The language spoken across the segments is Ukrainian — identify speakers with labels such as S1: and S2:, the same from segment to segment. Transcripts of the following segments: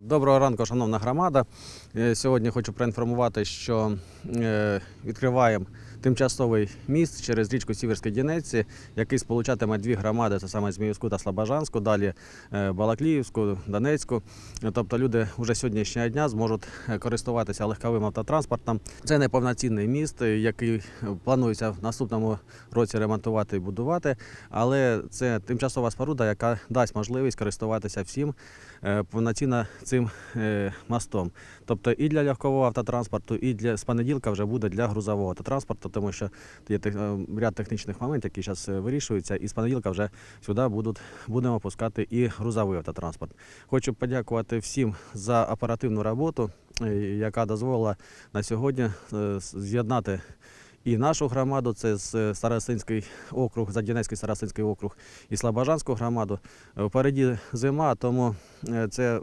S1: Доброго ранку, шановна громада. Е, Сьогодні хочу проінформувати, що е, відкриваємо тимчасовий міст через річку Сіверської Дінеці, який сполучатиме дві громади, це саме Зміївську та Слобожанську, далі е, Балакліївську, Донецьку. Тобто люди вже сьогоднішнього дня зможуть е, користуватися легковим автотранспортом. Це неповноцінний міст, який планується в наступному році ремонтувати і будувати, але це тимчасова споруда, яка дасть можливість користуватися всім е, повноцінно цим мостом. Тобто і для легкового автотранспорту, і для з понеділка вже буде для грузового автотранспорту, тому що є е, ряд технічних моментів, які зараз вирішуються, і з понеділка вже сюди будуть, будемо пускати і грузовий автотранспорт. Хочу подякувати всім за оперативну роботу, е, яка дозволила на сьогодні е, з'єднати і нашу громаду, це з е, Старостинський округ, Задінецький Старостинський округ, і Слобожанську громаду. Е, Впереді зима, тому е, це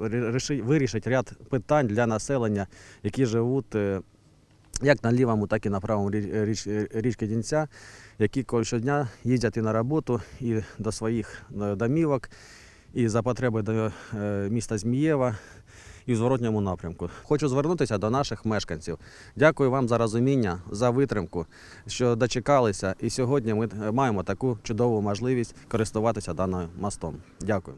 S1: вирішить ряд питань для населення, які живуть е, як на лівому, так і на правому річ, річки Дінця, які щодня їздять і на роботу, і до своїх е, домівок, і за потреби до е, міста Змієва. І в зворотньому напрямку. Хочу звернутися до наших мешканців. Дякую вам за розуміння, за витримку, що дочекалися. І сьогодні ми е, маємо таку чудову можливість користуватися даним мостом. Дякую.